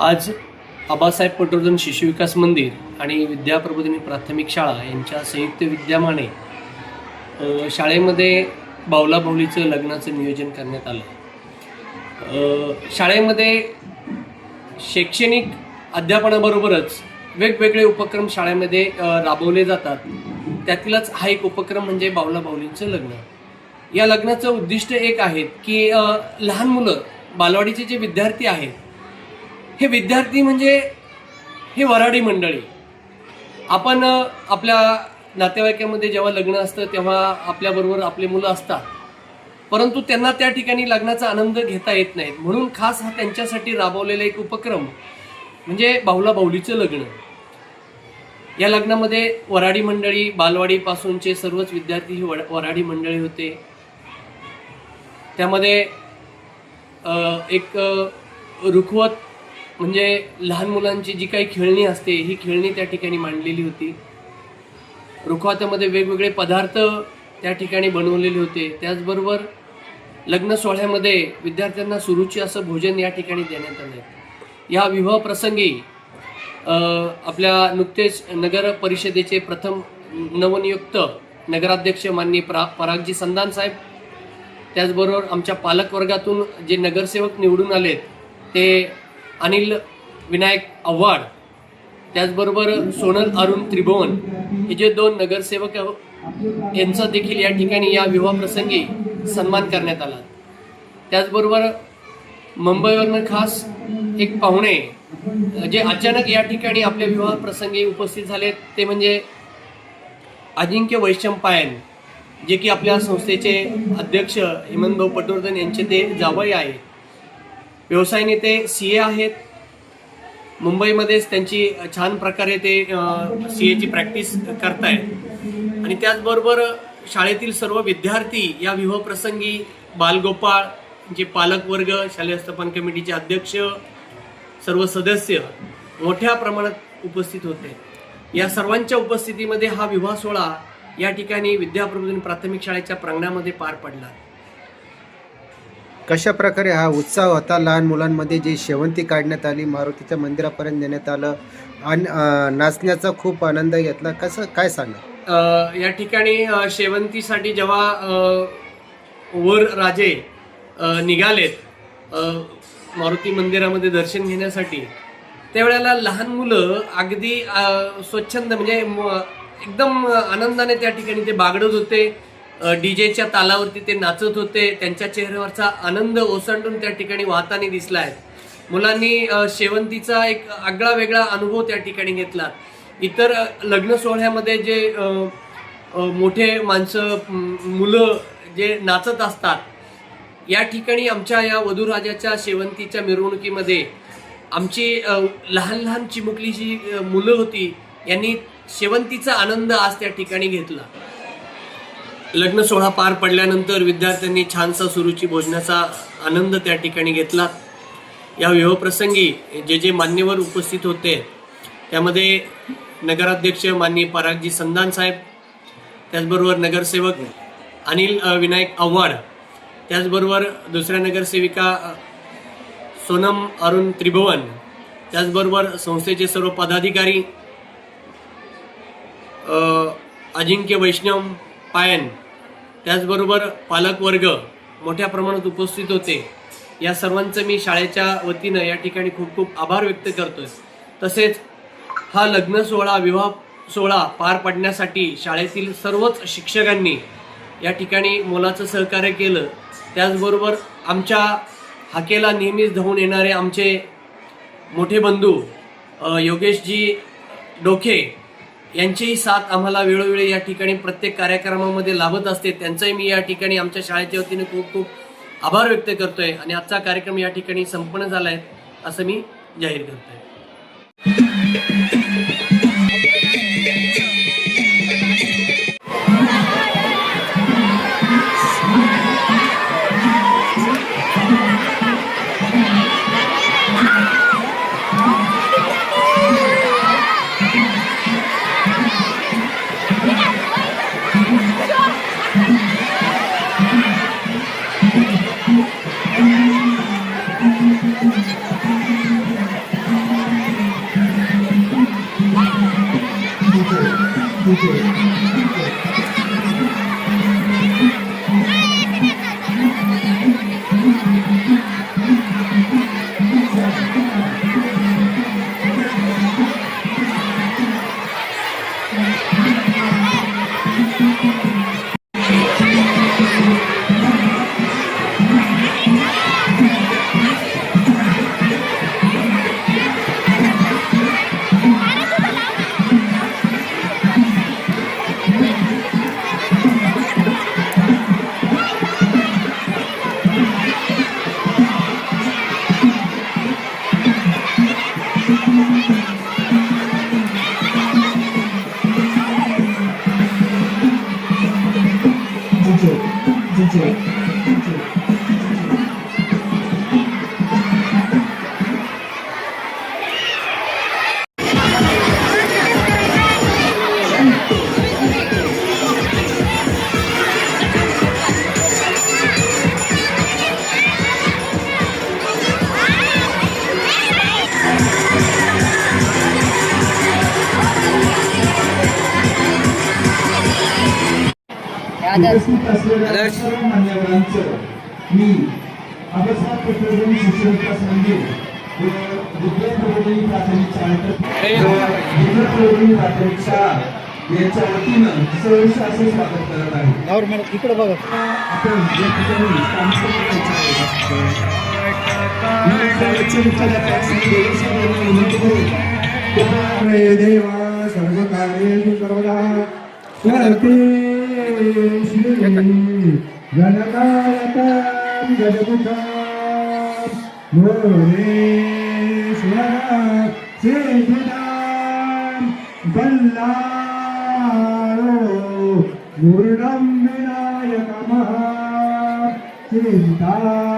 आज आबासाहेब पटवर्धन शिशु विकास मंदिर आणि विद्याप्रबोधिनी प्राथमिक शाळा यांच्या संयुक्त विद्यमाने शाळेमध्ये बावलाबावलीचं लग्नाचं नियोजन करण्यात आलं. शाळेमध्ये शैक्षणिक अध्यापनाबरोबरच वेगवेगळे उपक्रम शाळेमध्ये राबवले जातात. त्यातीलच हा एक उपक्रम म्हणजे बावलाबावलींचं लग्न. या लग्नाचं उद्दिष्ट एक आहे की लहान मुलं बालवाडीचे जे विद्यार्थी आहेत हे विद्यार्थी म्हणजे हे वराडी मंडळी. आपण आपल्या नातेवाईकामध्ये जेव्हा लग्न असतं तेव्हा आपल्याबरोबर आपले मुलं असतात. परंतु त्यांना त्या ठिकाणी लग्नाचा आनंद घेता येत नाहीत म्हणून खास हा त्यांच्यासाठी राबवलेला एक उपक्रम म्हणजे बाहुला बाहुलीचं लग्न. या लग्नामध्ये वराडी मंडळी बालवाडीपासूनचे सर्वच विद्यार्थी ही वर- वराडी मंडळी होते. त्यामध्ये एक रुखवत म्हणजे लहान मुलांची जी काही खेळणी असते ही खेळणी त्या ठिकाणी मांडलेली होती. रुखवातामध्ये वेगवेगळे पदार्थ त्या ठिकाणी बनवलेले होते. त्याचबरोबर लग्न सोहळ्यामध्ये विद्यार्थ्यांना सुरुची असं भोजन या ठिकाणी देण्यात आलं. या विवाह प्रसंगी आपल्या नुकतेच नगर परिषदेचे प्रथम नवनियुक्त नगराध्यक्ष माननीय प्रा परागजी संदान साहेब त्याचबरोबर आमच्या पालकवर्गातून जे नगरसेवक निवडून आलेत ते अनिल विनायक आव्हाड त्याचबरोबर सोनल अरुण त्रिभुवन हे जे दोन नगरसेवक यांचा देखील या ठिकाणी या विवाहप्रसंगी सन्मान करण्यात आला. त्याचबरोबर मुंबईवरनं खास एक पाहुणे जे अचानक या ठिकाणी आपल्या विवाह प्रसंगी उपस्थित झाले ते म्हणजे अजिंक्य वैशंपायन जे की आपल्या संस्थेचे अध्यक्ष हेमंतभाऊ पटवर्धन यांचे ते जावई आहेत. व्यवसाय नेते सी ए आहेत. मुंबईमध्येच त्यांची छान प्रकारे ते सी एची प्रॅक्टिस करतायत. आणि त्याचबरोबर शाळेतील सर्व विद्यार्थी या विवाहप्रसंगी बालगोपाळ जे पालकवर्ग शालेय स्थापन कमिटीचे अध्यक्ष सर्व सदस्य मोठ्या प्रमाणात उपस्थित होते. या सर्वांच्या उपस्थितीमध्ये हा विवाह सोहळा या ठिकाणी विद्याप्रबोधिनी प्राथमिक शाळेच्या प्रांगणामध्ये पार पडला. कशा प्रकारे हा उत्साह होता लहान मुलांमध्ये जी शेवंती काढण्यात आली मारुतीच्या मंदिरापर्यंत नेण्यात आलं आणि नाचण्याचा खूप आनंद घेतला. कसं काय सांगा? या ठिकाणी शेवंतीसाठी जेव्हा वर राजे निघालेत मारुती मंदिरामध्ये दर्शन घेण्यासाठी त्यावेळेला लहान मुलं अगदी स्वच्छंद म्हणजे म- एकदम आनंदाने त्या ठिकाणी ते बागडत होते. डीजेच्या तालावरती ते नाचत होते. त्यांच्या चेहऱ्यावरचा आनंद ओसंडून त्या ठिकाणी वाहताना दिसलाय मुलांनी शेवंतीचा एक आगळा वेगळा अनुभव त्या ठिकाणी घेतला. इतर लग्न सोहळ्यामध्ये जे मोठे माणसं मुलं जे नाचत असतात या ठिकाणी आमच्या या वधूराजाच्या शेवंतीच्या मिरवणुकीमध्ये आमची लहान लहान चिमुकली जी मुलं होती. यांनी शेवंतीचा आनंद आज त्या ठिकाणी घेतला. लग्न सोहळा पार पडल्यानंतर विद्यार्थ्यांनी छानसा सुरुची भोजनाचा आनंद त्या ठिकाणी घेतला. या विवाहप्रसंगी जे जे मान्यवर उपस्थित होते त्यामध्ये नगराध्यक्ष माननीय परागजी संदान साहेब त्याचबरोबर नगरसेवक अनिल विनायक आव्हाड त्याचबरोबर दुसऱ्या नगरसेविका सोनम अरुण त्रिभुवन त्याचबरोबर संस्थेचे सर्व पदाधिकारी अजिंक्य वैष्णव पायन त्याचबरोबर पालकवर्ग मोठ्या प्रमाणात उपस्थित होते. या सर्वांचं मी शाळेच्या वतीनं या ठिकाणी खूप खूप आभार व्यक्त करतोय. तसेच हा लग्न सोहळा विवाह सोहळा पार पाडण्यासाठी शाळेतील सर्वच शिक्षकांनी या ठिकाणी मोलाचं सहकार्य केलं. त्याचबरोबर आमच्या हाकेला नेहमीच धावून येणारे आमचे मोठे बंधू योगेशजी डोके यांचीही साथ आम्हाला वेळोवेळी या ठिकाणी प्रत्येक कार्यक्रमामध्ये लाभत असते. त्यांचाही मी या ठिकाणी आमच्या शाळेच्या वतीने खूप खूप आभार व्यक्त करतोय आणि आजचा कार्यक्रम या ठिकाणी संपन्न झाला आहे असं मी जाहीर करतोय. उपस्थित असलेल्या सर्व मी प्राथमिक शाळा यांच्या वतीनं सहर्ष असं स्वागत करत आहे. इकडे बघा. आपण या ठिकाणी देवा सर्वकार्येषु सर्वदा. करते श्री जनकायतां जगदुःखां मोरेश्वरा सिद्धिदां बल्लारो गुरुणं विनायकमः चिन्तामणे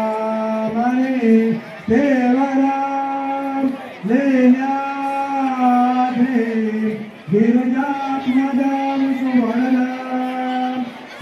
देवरां लेण्याद्रे गिरिजात्मजां सुवर्णां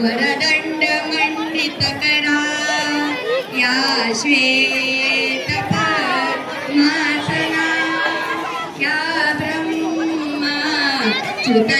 वरदंड मंडित करा या श्वेत मासना या ब्रह्मा च्युत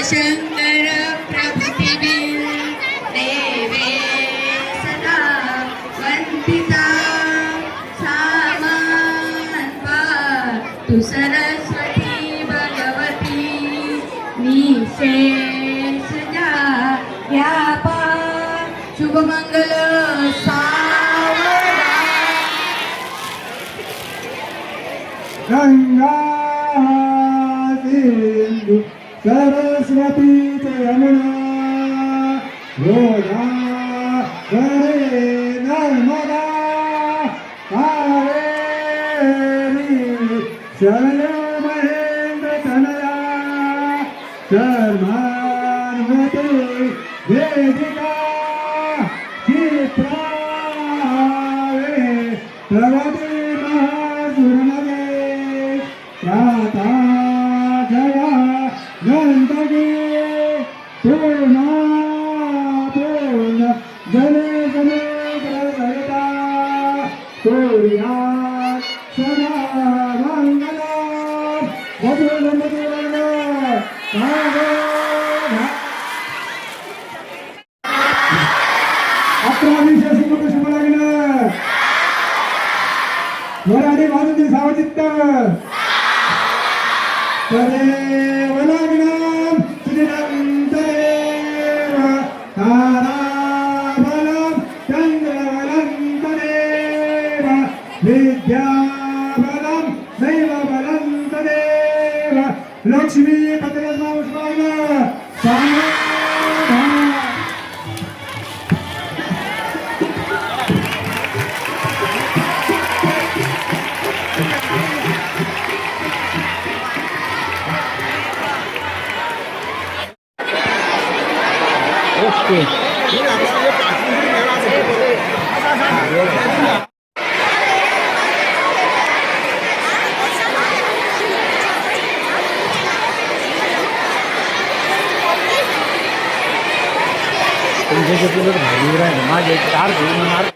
గంగాదేందు సరస్వతి రమణ గోదా గరే నర్మదా కావేరి శరణ మహేంద్ర తనయా శర్మార్వతి వేదికా 우리야 사랑하는 모두를 모두를 사랑하 앞으로 하는 자신 것도 주문하기는 노란이 많은 사오짓다 그래 Baila, Lakshmi, para las manos, baila, baila, baila. Okay. माझ्या ओके तुमच्या भाजी माझे चार